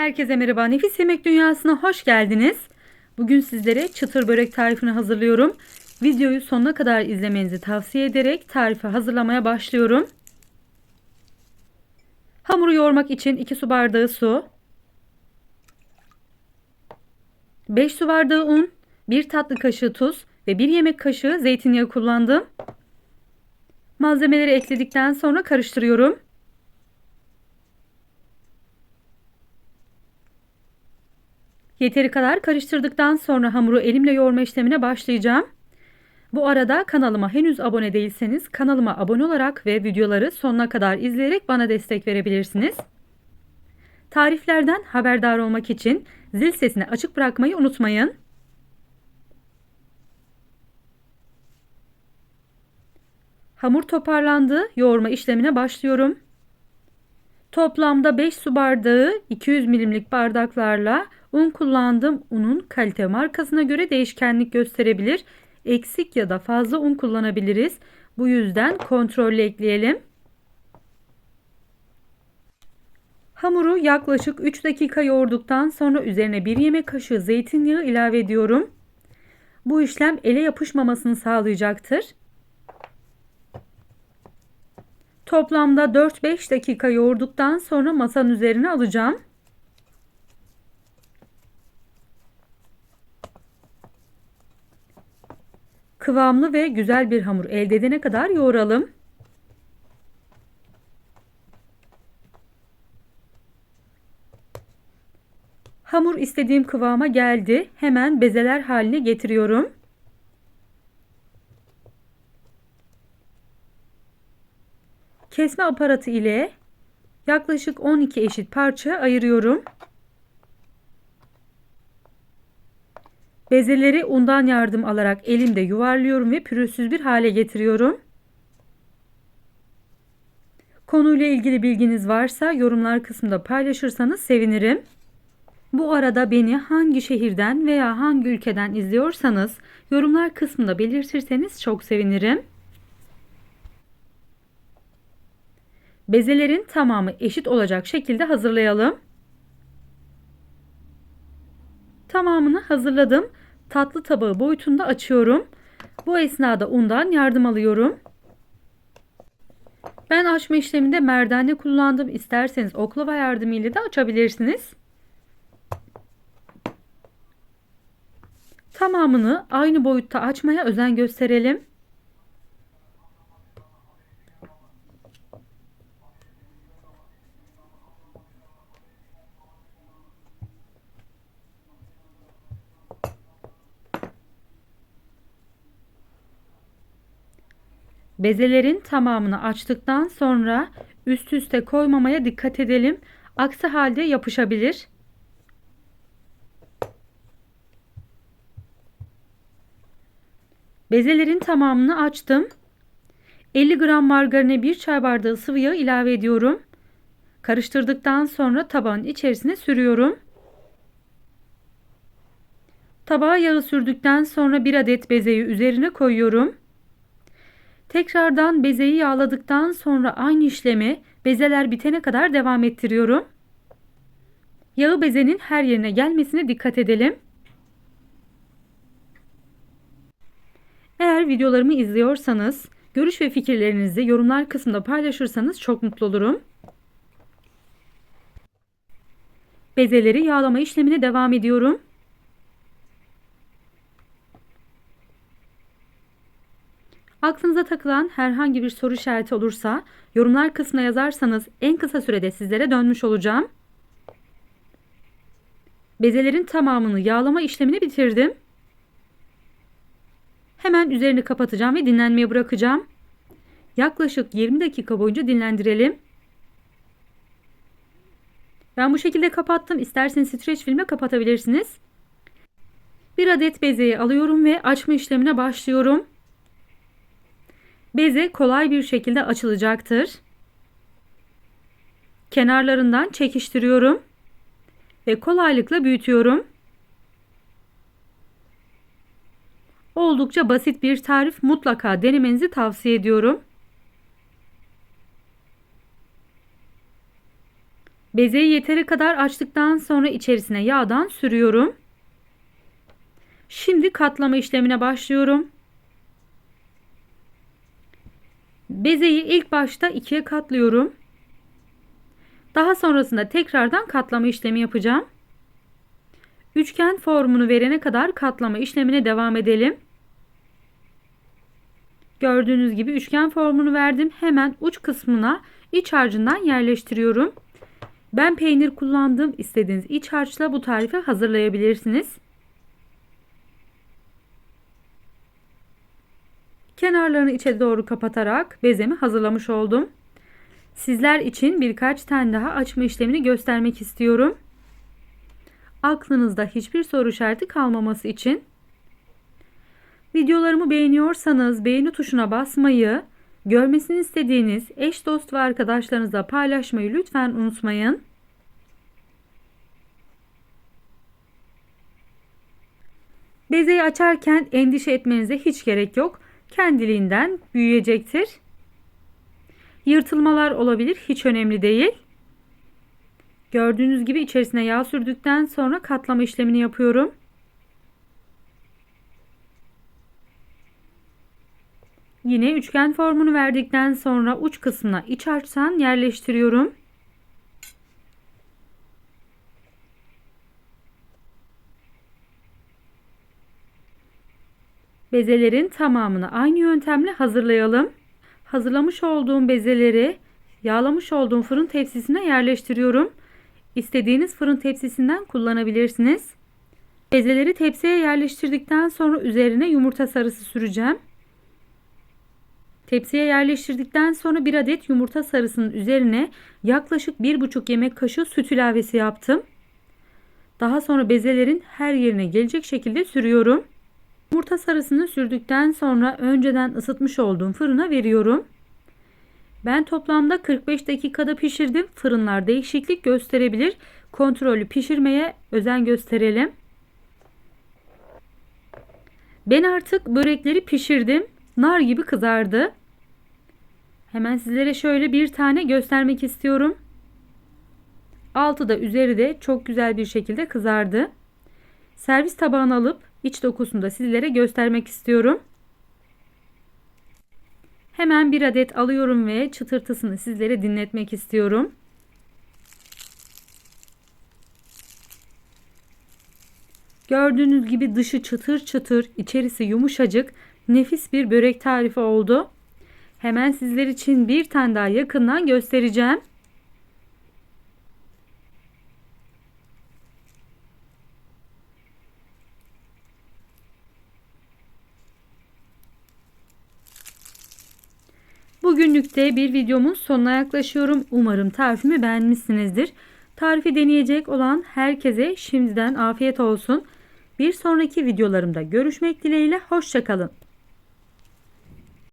Herkese merhaba. Nefis Yemek Dünyası'na hoş geldiniz. Bugün sizlere çıtır börek tarifini hazırlıyorum. Videoyu sonuna kadar izlemenizi tavsiye ederek tarifi hazırlamaya başlıyorum. Hamuru yoğurmak için 2 su bardağı su, 5 su bardağı un, 1 tatlı kaşığı tuz ve 1 yemek kaşığı zeytinyağı kullandım. Malzemeleri ekledikten sonra karıştırıyorum. Yeteri kadar karıştırdıktan sonra hamuru elimle yoğurma işlemine başlayacağım. Bu arada kanalıma henüz abone değilseniz kanalıma abone olarak ve videoları sonuna kadar izleyerek bana destek verebilirsiniz. Tariflerden haberdar olmak için zil sesini açık bırakmayı unutmayın. Hamur toparlandı. Yoğurma işlemine başlıyorum. Toplamda 5 su bardağı 200 milimlik bardaklarla un kullandım. Unun kalite markasına göre değişkenlik gösterebilir. Eksik ya da fazla un kullanabiliriz. Bu yüzden kontrollü ekleyelim. Hamuru yaklaşık 3 dakika yoğurduktan sonra üzerine 1 yemek kaşığı zeytinyağı ilave ediyorum. Bu işlem ele yapışmamasını sağlayacaktır. Toplamda 4-5 dakika yoğurduktan sonra masanın üzerine alacağım. Kıvamlı ve güzel bir hamur elde edene kadar yoğuralım. Hamur istediğim kıvama geldi. Hemen bezeler haline getiriyorum. Kesme aparatı ile yaklaşık 12 eşit parça ayırıyorum. Bezeleri undan yardım alarak elimde yuvarlıyorum ve pürüzsüz bir hale getiriyorum. Konuyla ilgili bilginiz varsa yorumlar kısmında paylaşırsanız sevinirim. Bu arada beni hangi şehirden veya hangi ülkeden izliyorsanız yorumlar kısmında belirtirseniz çok sevinirim. Bezelerin tamamı eşit olacak şekilde hazırlayalım. Tamamını hazırladım. Tatlı tabağı boyutunda açıyorum. Bu esnada undan yardım alıyorum. Ben açma işleminde merdane kullandım. İsterseniz oklava yardımıyla da açabilirsiniz. Tamamını aynı boyutta açmaya özen gösterelim. Bezelerin tamamını açtıktan sonra üst üste koymamaya dikkat edelim. Aksi halde yapışabilir. Bezelerin tamamını açtım. 50 gram margarine 1 çay bardağı sıvı yağ ilave ediyorum. Karıştırdıktan sonra tabağın içerisine sürüyorum. Tabağa yağı sürdükten sonra bir adet bezeyi üzerine koyuyorum. Tekrardan bezeyi yağladıktan sonra aynı işlemi bezeler bitene kadar devam ettiriyorum. Yağı bezenin her yerine gelmesine dikkat edelim. Eğer videolarımı izliyorsanız görüş ve fikirlerinizi yorumlar kısmında paylaşırsanız çok mutlu olurum. Bezeleri yağlama işlemine devam ediyorum. Aklınıza takılan herhangi bir soru işareti olursa yorumlar kısmına yazarsanız en kısa sürede sizlere dönmüş olacağım. Bezelerin tamamını yağlama işlemini bitirdim. Hemen üzerini kapatacağım ve dinlenmeye bırakacağım. Yaklaşık 20 dakika boyunca dinlendirelim. Ben bu şekilde kapattım. İsterseniz streç filme kapatabilirsiniz. Bir adet bezeyi alıyorum ve açma işlemine başlıyorum. Beze kolay bir şekilde açılacaktır. Kenarlarından çekiştiriyorum ve kolaylıkla büyütüyorum. Oldukça basit bir tarif mutlaka denemenizi tavsiye ediyorum. Bezeyi yeteri kadar açtıktan sonra içerisine yağdan sürüyorum. Şimdi katlama işlemine başlıyorum. Bezeyi ilk başta ikiye katlıyorum. Daha sonrasında tekrardan katlama işlemi yapacağım. Üçgen formunu verene kadar katlama işlemine devam edelim. Gördüğünüz gibi üçgen formunu verdim. Hemen uç kısmına iç harcından yerleştiriyorum. Ben peynir kullandım. İstediğiniz iç harçla bu tarifi hazırlayabilirsiniz. Kenarlarını içe doğru kapatarak bezemi hazırlamış oldum. Sizler için birkaç tane daha açma işlemini göstermek istiyorum. Aklınızda hiçbir soru işareti kalmaması için videolarımı beğeniyorsanız beğeni tuşuna basmayı, görmesini istediğiniz eş dost ve arkadaşlarınızla paylaşmayı lütfen unutmayın. Bezeyi açarken endişe etmenize hiç gerek yok. Kendiliğinden büyüyecektir. Yırtılmalar olabilir, hiç önemli değil. Gördüğünüz gibi içerisine yağ sürdükten sonra katlama işlemini yapıyorum. Yine üçgen formunu verdikten sonra uç kısmına iç harçtan yerleştiriyorum. Bezelerin tamamını aynı yöntemle hazırlayalım. Hazırlamış olduğum bezeleri yağlamış olduğum fırın tepsisine yerleştiriyorum. İstediğiniz fırın tepsisinden kullanabilirsiniz. Bezeleri tepsiye yerleştirdikten sonra üzerine yumurta sarısı süreceğim. Tepsiye yerleştirdikten sonra bir adet yumurta sarısının üzerine yaklaşık 1,5 yemek kaşığı süt ilavesi yaptım. Daha sonra bezelerin her yerine gelecek şekilde sürüyorum. Yumurta sarısını sürdükten sonra önceden ısıtmış olduğum fırına veriyorum. Ben toplamda 45 dakikada pişirdim. Fırınlar değişiklik gösterebilir. Kontrollü pişirmeye özen gösterelim. Ben artık börekleri pişirdim. Nar gibi kızardı. Hemen sizlere şöyle bir tane göstermek istiyorum. Altı da üzeri de çok güzel bir şekilde kızardı. Servis tabağına alıp iç dokusunu da sizlere göstermek istiyorum. Hemen bir adet alıyorum ve çıtırtısını sizlere dinletmek istiyorum. Gördüğünüz gibi dışı çıtır çıtır, içerisi yumuşacık, nefis bir börek tarifi oldu. Hemen sizler için bir tane daha yakından göstereceğim. Bugünlük de bir videomun sonuna yaklaşıyorum. Umarım tarifimi beğenmişsinizdir. Tarifi deneyecek olan herkese şimdiden afiyet olsun. Bir sonraki videolarımda görüşmek dileğiyle. Hoşçakalın.